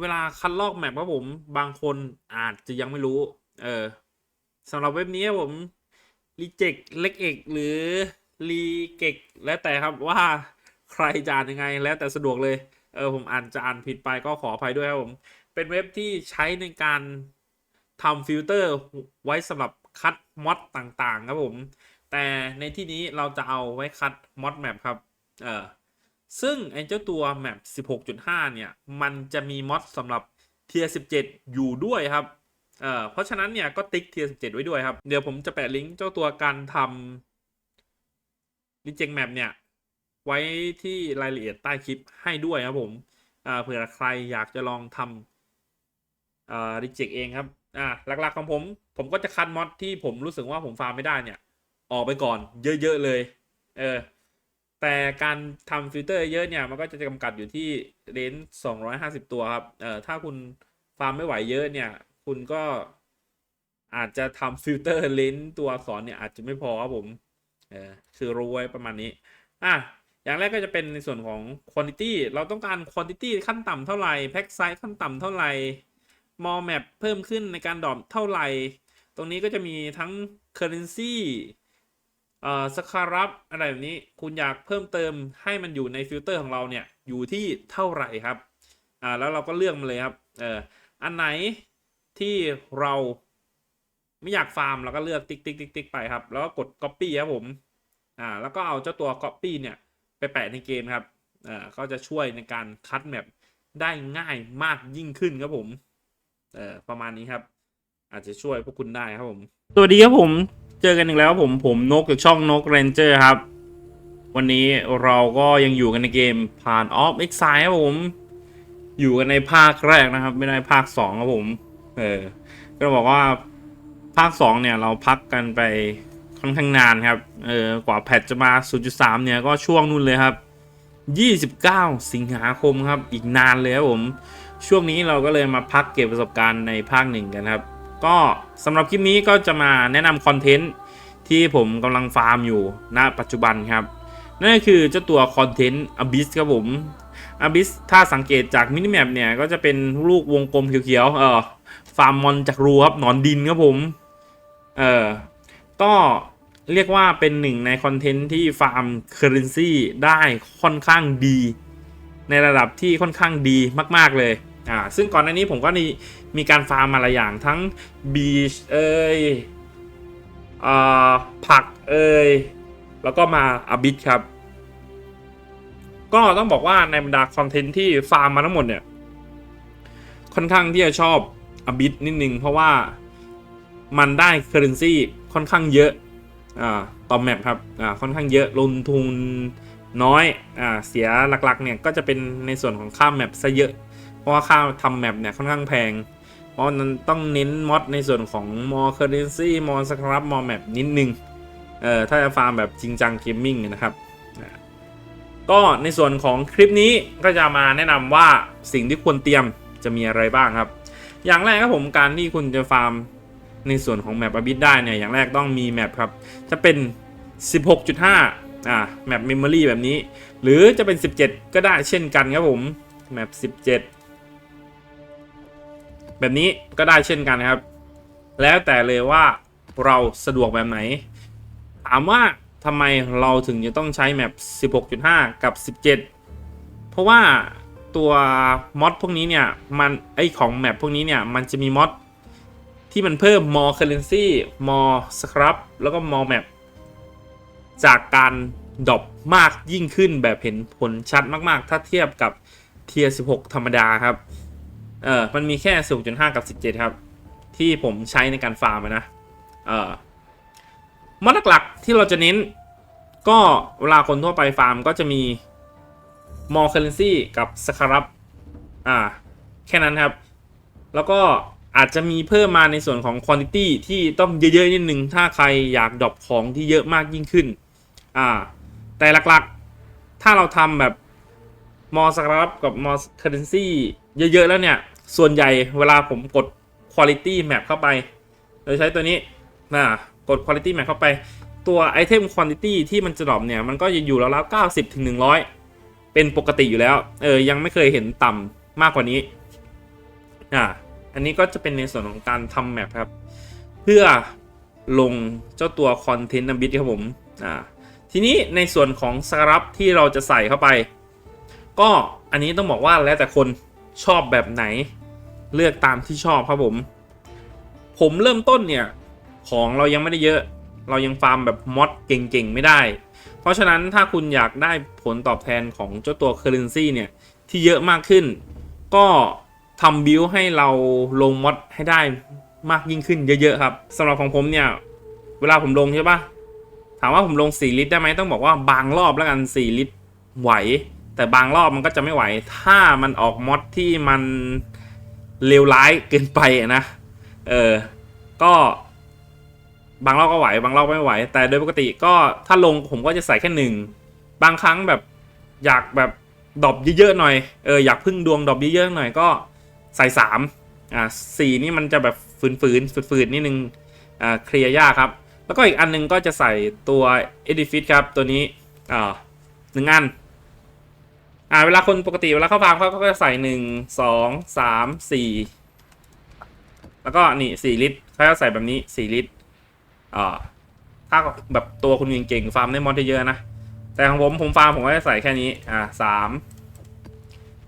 เวลาคัดลอกแมปครับผม บางคนอาจจะยังไม่รู้ เออสำหรับเว็บนี้ผมรีเจ c เล็กเอกหรือรีเกกแล้วแต่ครับว่าใครจะอ่านยังไงแล้วแต่สะดวกเลย เออผมอ่านจะอ่านผิดไปก็ขออภัยด้วยครับผม เป็นเว็บที่ใช้ในการทำฟิลเตอร์ไว้สำหรับคัดมอดต่างๆ ครับผม แต่ในที่นี้เราจะเอาไว้คัดมอดแมปครับ เออ ซึ่งไอ้เจ้าตัวแมป16.5 เนี่ย มันจะมีมอดสำหรับเทียร์17 อยู่ด้วยครับ เอ่อ เพราะฉะนั้นเนี่ยก็ติ๊กเทียร์17 ไว้ด้วยครับ เดี๋ยวผมจะแปะลิงก์เจ้าตัวการทำ reject map เนี่ย ไว้ที่รายละเอียดใต้คลิปให้ด้วยครับผมอ่าเผื่อใครอยากจะลองทำอ่า reject เองครับอ่าหลักๆของผม ผมก็จะคัดมอดที่ผมรู้สึกว่าผมฟาร์มไม่ได้เนี่ย ออกไปก่อนเยอะๆเลย เออ แต่การทำฟิลเตอร์เยอะเนี่ย มันก็จะจำกัดอยู่ที่เลนส์250 ตัวครับ เอ่อ ถ้าคุณฟาร์มไม่ไหวเยอะเนี่ย คุณก็อาจจะทำฟิลเตอร์เลนส์ตัวอักษรเนี่ยอาจจะไม่พอครับผม เออ คือรู้ไว้ประมาณนี้ อะ อย่างแรกก็จะเป็นในส่วนของ quantity เราต้องการ quantity ขั้นต่ำเท่าไหร่ pack size ขั้นต่ำเท่าไหร่ mall map เพิ่มขึ้นในการดรอปเท่าไหร่ ตรงนี้ก็จะมีทั้ง currency อ่อสครับอะไรแบบนี้คุณอยากเพิ่มเติมให้มันอยู่ในฟิลเตอร์ของเราเนี่ยอยู่ที่เท่าไหร่ครับอ่าแล้วเราก็เลือกมาเลยครับเอออันไหนที่เราไม่อยากฟาร์มเราก็เลือกติ๊กติ๊กติ๊กติ๊กไปครับ แล้วก็กด copy ครับผมอ่าแล้วก็เอาเจ้าตัว copy เนี่ยไปแปะในเกมครับอ่าก็จะช่วยในการคัดแมปได้ง่ายมากยิ่งขึ้นครับผมเออประมาณนี้ครับ อาจจะช่วยพวกคุณได้ครับผม สวัสดีครับผม เจอกันอีกแล้วผมผมนกจากช่องนกเรนเจอร์ครับ วันนี้เราก็ยังอยู่กันในเกมผ่านออฟเอ็กไซครับผม อยู่กันในภาคแรกนะครับ ไม่ได้ภาคสองครับผม เออ ก็บอกว่าภาคสองเนี่ยเราพักกันไปค่อนข้างนานครับ เออกว่าแพทจะมา 0.3 เนี่ยก็ช่วงนู่นเลยครับ 29 สิงหาคมครับ อีกนานเลยครับผม ช่วงนี้เราก็เลยมาพักเก็บประสบการณ์ในภาคหนึ่งกันครับ ก็สำหรับคลิปนี้ก็จะมาแนะนำคอนเทนต์ที่ผมกำลังฟาร์มอยู่ณปัจจุบันครับ นั่นก็คือเจ้าตัวคอนเทนต์ Abyss ครับผม Abyss ถ้าสังเกตจากมินิแมปเนี่ย ก็จะเป็นลูกวงกลมเขียวๆเออฟาร์มมอนจากรูครับ หนอนดินครับผม เออก็เรียกว่าเป็นหนึ่งในคอนเทนต์ที่ฟาร์มเคอร์เรนซีได้ค่อนข้างดี ในระดับที่ค่อนข้างดีมาก ๆเลย อ่าซึ่งก่อนหน้านี้ผมก็มีมีการฟาร์มมาหลายอย่างทั้งบีชเอ้ยอ่าผักเอ้ยแล้วก็มาอาบิทครับ ก็ต้องบอกว่าในบรรดาคอนเทนต์ที่ฟาร์มมาทั้งหมดเนี่ย ค่อนข้างที่จะชอบอาบิทนิดนึงเพราะว่ามันได้เคอร์เรนซีค่อนข้างเยอะอ่าต่อแมปครับอ่าค่อนข้างเยอะลงทุนน้อยอ่าเสียหลักๆเนี่ยก็จะเป็นในส่วนของค่าแมปซะเยอะ ราะว่าค่าทำแมปเนี่ยค่อนข้างแพง เพราะนั้นต้องเน้นมอดในส่วนของมอเคอร์เรนซีมอสครับมอแมปนิดนึงเอ่อถ้าจะฟาร์มแบบจริงจังเกมมิ่งนะครับก็ในส่วนของคลิปนี้ก็จะมาแนะนำว่าสิ่งที่ควรเตรียมจะมีอะไรบ้างครับ อย่างแรกครับผมการที่คุณจะฟาร์มในส่วนของแมปอบิทได้เนี่ยอย่างแรกต้องมีแมปครับ จะเป็น 16.5อ่าแมปเมมโมรีแบบนี้ หรือจะเป็น 17 ก็ได้เช่นกันครับผมแมป17 แบบนี้ก็ได้เช่นกันครับ แล้วแต่เลยว่าเราสะดวกแบบไหน ถามว่าทำไมเราถึงจะต้องใช้แมป 16.5 กับ 17 เพราะว่าตัวมอดพวกนี้เนี่ยมันไอของแมปพวกนี้เนี่ยมันจะมีมอดที่มันเพิ่ม more currency more scrap แล้วก็ more map จากการดรอปมากยิ่งขึ้นแบบเห็นผลชัดมากๆ ถ้าเทียบกับเทียร์ 16 ธรรมดาครับ เออมันมีแค่ 0.5 กับ 17 ครับ ที่ผมใช้ในการฟาร์มนะ เออมอดหลักๆที่เราจะเน้น ก็เวลาคนทั่วไปฟาร์มก็จะมี more currency กับสครับอ่า แค่นั้นครับ แล้วก็อาจจะมีเพิ่มมาในส่วนของ quantity ที่ต้องเยอะๆนิดนึง ถ้าใครอยากดรอปของที่เยอะมากยิ่งขึ้น อ่า แต่หลักๆ ถ้าเราทำแบบมอสครับกับมอสเคอร์เรนซีเยอะๆแล้วเนี่ย ส่วนใหญ่เวลาผมกด quality map เข้าไปโดยใช้ตัวนี้นะกด quality map เข้าไป ตัวไอเทม quantity ที่มันจะดรอปเนี่ย มันก็จะอยู่แล้วๆ90ถึง100 เป็นปกติอยู่แล้ว เออ ยังไม่เคยเห็นต่ำมากกว่านี้อ่าอันนี้ก็จะเป็นในส่วนของการทำแมปครับ เพื่อลงเจ้าตัวคอนเทนต์นบิทครับผมอ่าทีนี้ในส่วนของสครับที่เราจะใส่เข้าไป ก็อันนี้ต้องบอกว่าแล้วแต่คน ชอบแบบไหน เลือกตามที่ชอบครับผม ผมเริ่มต้นเนี่ย ของเรายังไม่ได้เยอะ เรายังฟาร์มแบบมอดเก่งๆ ไม่ได้ เพราะฉะนั้นถ้าคุณอยากได้ผลตอบแทนของเจ้าตัว Currency เนี่ย ที่เยอะมากขึ้น ก็ทำบิลให้เราลงมอดให้ได้มากยิ่งขึ้นเยอะๆครับสำหรับของผมเนี่ยเวลาผมลงใช่ปะถามว่าผมลง 4 ลิตรได้ไหมต้องบอกว่าบางรอบแล้วกัน 4 ลิตรไหว แต่บางรอบมันก็จะไม่ไหว ถ้ามันออกมอดที่มันเลวร้ายเกินไปนะ เออ ก็บางรอบก็ไหว บางรอบไม่ไหว แต่โดยปกติก็ถ้าลงผมก็จะใส่แค่หนึ่ง บางครั้งแบบอยากแบบดอปเยอะๆหน่อย เอออยากพึ่งดวงดอปเยอะๆหน่อยก็ใส่สามอ่าสี่นี่มันจะแบบฝืนๆฝืดๆนิดนึง อ่าเคลียร์ยากครับ แล้วก็อีกอันหนึงก็จะใส่ตัว Edifit ครับตัวนี้ อ่าหนึ่งอัน อ่าเวลาคนปกติเวลาเข้าฟาร์มเขาก็จะใส่หนึ่งสองสามสี่แล้วก็นี่สี่ลิตรเขาจะใส่แบบนี้สี่ลิตรอ่าถ้าแบบตัวคุณเก่งๆฟาร์มได้มอดได้เยอะนะแต่ของผมผมฟาร์มผมก็จะใส่แค่นี้อ่าสาม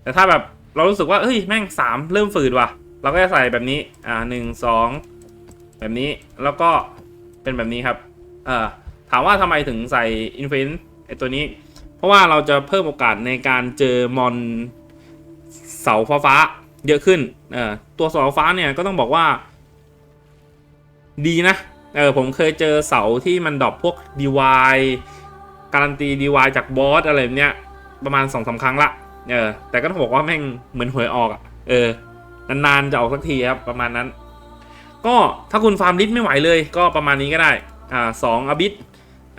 แต่ถ้าแบบเรารู้สึกว่าเฮ้ยแม่งสามเริ่มฝืดว่ะ เราก็จะใส่แบบนี้อ่าหนึ่งสองแบบนี้แล้วก็เป็นแบบนี้ครับเอ่อถามว่าทำไมถึงใส่อินฟินไอตัวนี้ เพราะว่าเราจะเพิ่มโอกาสในการเจอมอนเสาฟ้าฟ้าเยอะขึ้นเออตัวเสาฟ้าเนี่ยก็ต้องบอกว่า ดีนะเออผมเคยเจอเสาที่มันดรอปพวก DY การันตี DY จากบอสอะไรแบบเนี้ยประมาณสองสาครั้งละเออแต่ก็ต้องบอกว่าแม่งเหมือนหวยออกอะเออนานๆจะออกสักทีครับประมาณนั้น ก็ถ้าคุณฟาร์มลิสไม่ไหวเลย ก็ประมาณนี้ก็ได้อ่าสองอบิท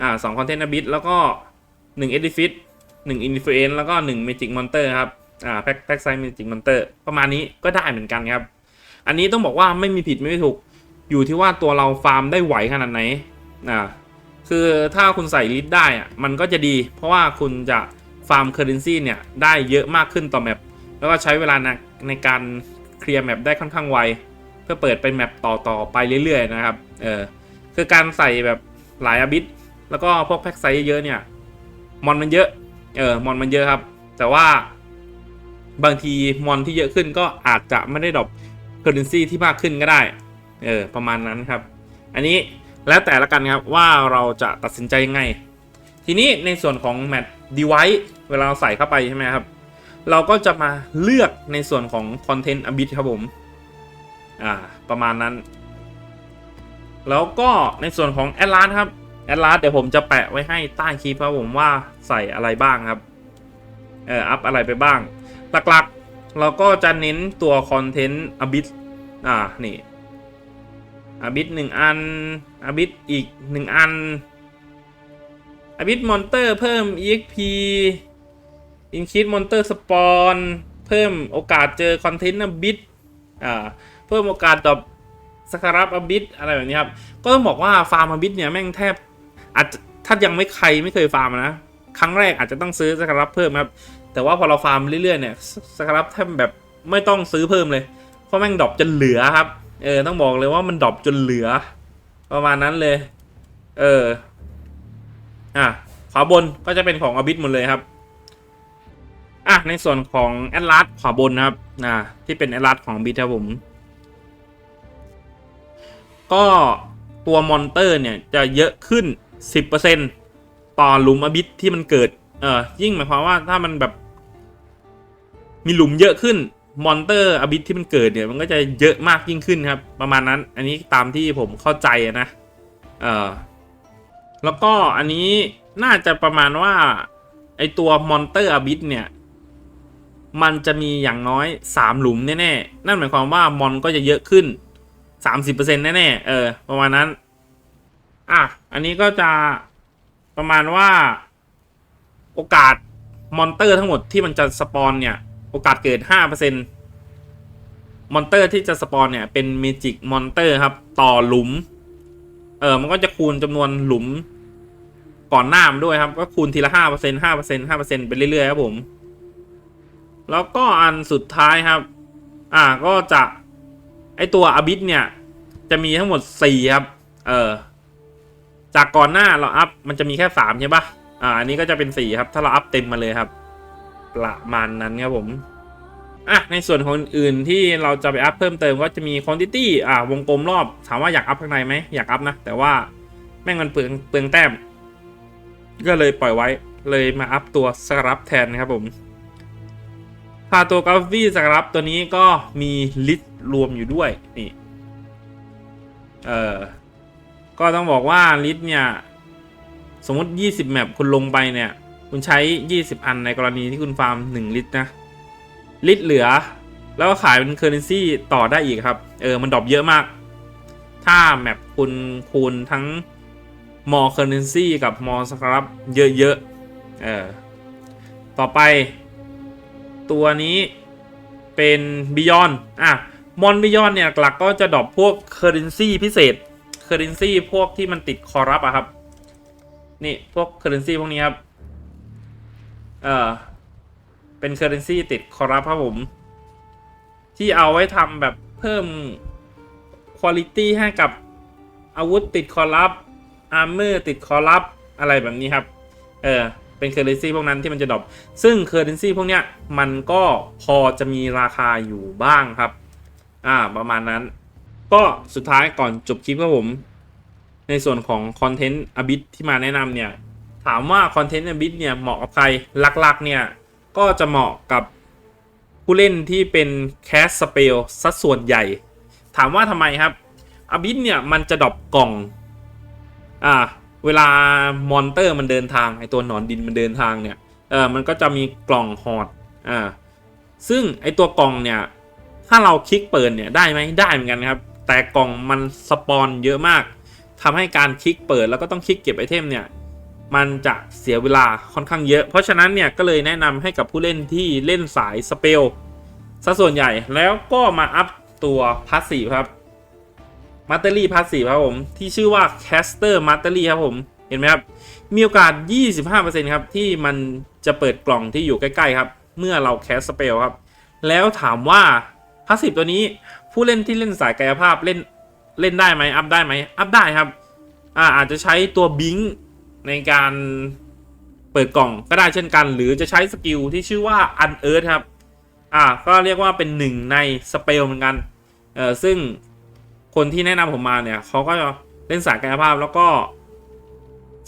อ่าสองคอนเทนต์อบิทแล้วก็ หนึ่งเอดิฟิตหนึ่งอินฟลูเอนแล้วก็หนึ่งเมจิกมอนเตอร์ครับ อ่าแพ็คแพ็คไซเมจิกมอนเตอร์ประมาณนี้ก็ได้เหมือนกันครับ อันนี้ต้องบอกว่าไม่มีผิดไม่มีถูก อยู่ที่ว่าตัวเราฟาร์มได้ไหวขนาดไหน อ่า คือถ้าคุณใส่ลิสได้อะมันก็จะดี เพราะว่าคุณจะฟาร์มเคอร์เรนซีเนี่ยได้เยอะมากขึ้นต่อแมปแล้วก็ใช้เวลาในในการเคลียร์แมปได้ค่อนข้างไว เพื่อเปิดเป็นแมปต่อๆไปเรื่อยๆนะครับ เออคือการใส่แบบหลายอบิทแล้วก็พวกแพ็กไซส์เยอะเนี่ย มอนมันเยอะ เออมอนมันเยอะครับ แต่ว่าบางทีมอนที่เยอะขึ้นก็อาจจะไม่ได้ดรอปเคอร์เรนซีที่มากขึ้นก็ได้ เออ ประมาณนั้นครับ อันนี้แล้วแต่ละกันครับว่าเราจะตัดสินใจยังไง ทีนี้ในส่วนของแมทดีไว c e เวลาเราใส่เข้าไปใช่ไหมครับ เราก็จะมาเลือกในส่วนของคอนเทนต์อบิทครับผม อ่า ประมาณนั้น แล้วก็ในส่วนของแอดลาสครับ ดลาสเดี๋ยวผมจะแปะไว้ให้ใต้คลิปครับผมว่าใส่อะไรบ้างครับ เอออัพอะไรไปบ้าง หลักๆ เราก็จะเน้นตัวคอนเทนต์อบิทอ่า นี่อบิทหนึ่งอันอบิทอีกหนึ่งอันอบิทมอนเตอร์เพิ่ม exp อินคิดมอนเตอร์สปอนเพิ่มโอกาสเจอคอนเทนต์อบิทอ่าเพิ่มโอกาสตอบสครับอบิทอะไรแบบนี้ครับ ก็ต้องบอกว่าฟาร์มอบิทเนี่ยแม่งแทบ อาจถ้ายังไม่ใครไม่เคยฟาร์มนะ ครั้งแรกอาจจะต้องซื้อสครับเพิ่มครับ แต่ว่าพอเราฟาร์มเรื่อยๆเนี่ยสครับแทบแบบไม่ต้องซื้อเพิ่มเลย เพราะแม่งดรอปจนเหลือครับ เออต้องบอกเลยว่ามันดรอปจนเหลือ ประมาณนั้นเลย เออ อะขวาบนก็จะเป็นของอบิทหมดเลยครับอะในส่วนของแอดลาสขวาบนนะครับ อ่า ที่เป็นแอดลาสของบิทครับผม ก็ตัวมอนเตอร์เนี่ยจะเยอะขึ้น 10%ต่อหลุมอบิทที่มันเกิด เออยิ่งหมายความว่าถ้ามันแบบมีหลุมเยอะขึ้นมอนเตอร์อบิทที่มันเกิดเนี่ยมันก็จะเยอะมากยิ่งขึ้นครับ ประมาณนั้น อันนี้ตามที่ผมเข้าใจนะ เออแล้วก็อันนี้น่าจะประมาณว่าไอตัวมอนเตอร์อบิทเนี่ย มันจะมีอย่างน้อย3หลุมแน่ๆ นั่นหมายความว่ามอนก็จะเยอะขึ้น30%แน่ๆ เออ ประมาณนั้น อะ อันนี้ก็จะประมาณว่า โอกาสมอนเตอร์ทั้งหมดที่มันจะสปอนเนี่ย โอกาสเกิด5%มอนเตอร์ที่จะสปอนเนี่ยเป็นเมจิกมอนเตอร์ครับ ต่อหลุม เออมันก็จะคูณจำนวนหลุมก่อนหน้ามันด้วยครับ ก็คูณทีละ5% 5% 5%ไปเรื่อยๆครับผม แล้วก็อันสุดท้ายครับ อ่าก็จะไอตัวอบิสเนี่ย จะมีทั้งหมดสี่ครับ เออ จากก่อนหน้าเราอัพมันจะมีแค่สามใช่ปะอ่าอันนี้ก็จะเป็นสี่ครับ ถ้าเราอัพเต็มมาเลยครับ ประมาณนั้นครับผมอะในส่วนของอื่นที่เราจะไปอัพเพิ่มเติมก็จะมี quantity อ่าวงกลมรอบถามว่าอยากอัพข้างในไหมอยากอัพนะ แต่ว่าแม่งมันเปลืองเปลืองแต้ม ก็เลยปล่อยไว้เลยมาอัพตัวสครับแทนนะครับผมพาตัวกราฟีสครับตัวนี้ก็มีลิสต์รวมอยู่ด้วยนี่เออ ก็ต้องบอกว่าลิสต์เนี่ย สมมติ 20 แมปคุณลงไปเนี่ย คุณใช้ 20 อันในกรณีที่คุณฟาร์ม 1 ลิตรนะ ลิตรเหลือ แล้วก็ขายเป็นเคอร์เรนซีต่อได้อีกครับ เออ มันดรอปเยอะมาก ถ้าแมปคุณคูณทั้งมอเคอร์เรนซีกับมอสครับเยอะๆ เออ ต่อไป ตัวนี้เป็นบิยอนอะมอนบิยอนเนี่ยหลักก็จะดรอปพวกเคอร์เรนซีพิเศษ อร์เรนซีพวกที่มันติดคอรับอะครับ นี่พวกเคอร์เรนซีพวกนี้ครับ เออเป็นเคอร์เรนซีติดคอรับครับผม ที่เอาไว้ทำแบบเพิ่มคุณลิตี้ให้กับอาวุธติดคอรับอาร์เมอร์ติดคอรับอะไรแบบนี้ครับ เออเป็นเคอร์เรนซีพวกนั้นที่มันจะดรอปซึ่งเคอร์เรนซีพวกเนี้ยมันก็พอจะมีราคาอยู่บ้างครับ อ่าประมาณนั้น ก็สุดท้ายก่อนจบคลิปครับผม ในส่วนของคอนเทนต์อบิทที่มาแนะนำเนี่ย ถามว่าคอนเทนต์อบิทเนี่ยเหมาะกับใครหลักๆเนี่ย ก็จะเหมาะกับผู้เล่นที่เป็นแคสสเปลสัดส่วนใหญ่ ถามว่าทำไมครับอบิทเนี่ยมันจะดรอปกล่องอ่าเวลามอนเตอร์มันเดินทางไอตัวหนอนดินมันเดินทางเนี่ยเออมันก็จะมีกล่องหอดอ่าซึ่งไอตัวกล่องเนี่ยถ้าเราคลิกเปิดเนี่ยได้ไหมได้เหมือนกันครับ แต่กล่องมันสปอนเยอะมากทำให้การคลิกเปิดแล้วก็ต้องคลิกเก็บไอเทมเนี่ยมันจะเสียเวลาค่อนข้างเยอะ เพราะฉะนั้นเนี่ยก็เลยแนะนำให้กับผู้เล่นที่เล่นสายสเปลซะส่วนใหญ่แล้วก็มาอัพตัวพาสซีฟครับมัตเตอรี่พาสซีฟครับผม ที่ชื่อว่า Caster m a t t e r y ครับผมเห็นไหมครับมีโอกาส 25%ครับ ที่มันจะเปิดกล่องที่อยู่ใกล้ ๆ ครับ เมื่อเราแคสสเปลครับ แล้วถามว่าพาสซีฟตัวนี้ ผู้เล่นที่เล่นสายกายภาพเล่นเล่นได้ไหมอัพได้ไหมอัพได้ครับอ่าอาจจะใช้ตัวบิงในการเปิดกล่องก็ได้เช่นกัน หรือจะใช้สกิลที่ชื่อว่า unearth ครับอ่าก็เรียกว่าเป็นหนึ่งในสเปลเหมือนกันเออซึ่งคนที่แนะนำผมมาเนี่ยเขาก็เล่นสายกายภาพแล้วก็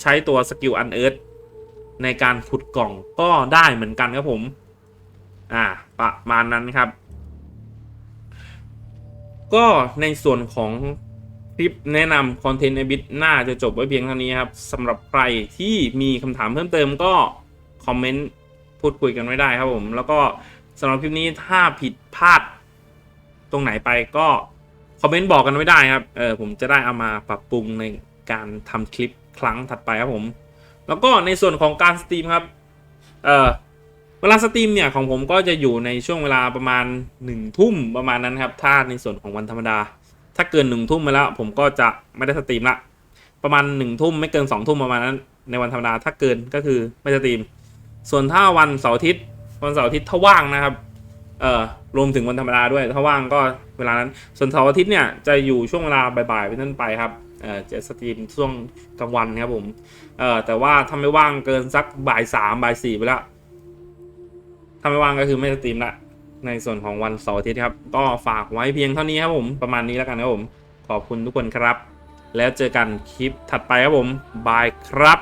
ใช้ตัวสกิล unearth ในการขุดกล่องก็ได้เหมือนกันครับผม อ่า ประมาณนั้นครับ ก็ในส่วนของคลิปแนะนำคอนเทนต์ในบิทน่าจะจบไว้เพียงเท่านี้ครับสำหรับใครที่มีคำถามเพิ่มเติมก็คอมเมนต์พูดคุยกันไว้ได้ครับผม แล้วก็สำหรับคลิปนี้ถ้าผิดพลาดตรงไหนไปก็คอมเมนต์บอกกันไว้ได้ครับ เออผมจะได้เอามาปรับปรุงในการทำคลิปครั้งถัดไปครับผม แล้วก็ในส่วนของการสตรีมครับ เออ เวลาสตรีมเนี่ยของผมก็จะอยู่ในช่วงเวลาประมาณ1นึ่ทุ่มประมาณนั้นครับถ้าในส่วนของวันธรรมดา ถ้าเกินหนึ่งทุ่มมาแล้ว ผมก็จะไม่ได้สตรีมละประมาณหนึ่งทุ่มไม่เกินสองทุ่มประมาณนั้น ในวันธรรมดาถ้าเกินก็คือไม่สตรีม ส่วนถ้าวันเสาร์อาทิตย์วันเสาร์อาทิตย์ถ้าว่างนะครับเอ่อรวมถึงวันธรรมดาด้วยถ้าว่างก็เวลานั้น ส่วนเสาร์อาทิตย์เนี่ยจะอยู่ช่วงเวลาบ่ายๆเป็นต้นไปครับเอ่อจะสตรีมช่วงกลางวันครับผมเอ่อแต่ว่าถ้าไม่ว่างเกินสักบ่ายสามบ่ายสี่ไปแล้ว ถ้าไม่ว่างก็คือไม่สตรีมละ ในส่วนของวันเสาร์อาทิตย์ครับ ก็ฝากไว้เพียงเท่านี้ครับผม ประมาณนี้แล้วกันครับผม ขอบคุณทุกคนครับ แล้วเจอกันคลิปถัดไปครับผม บายครับ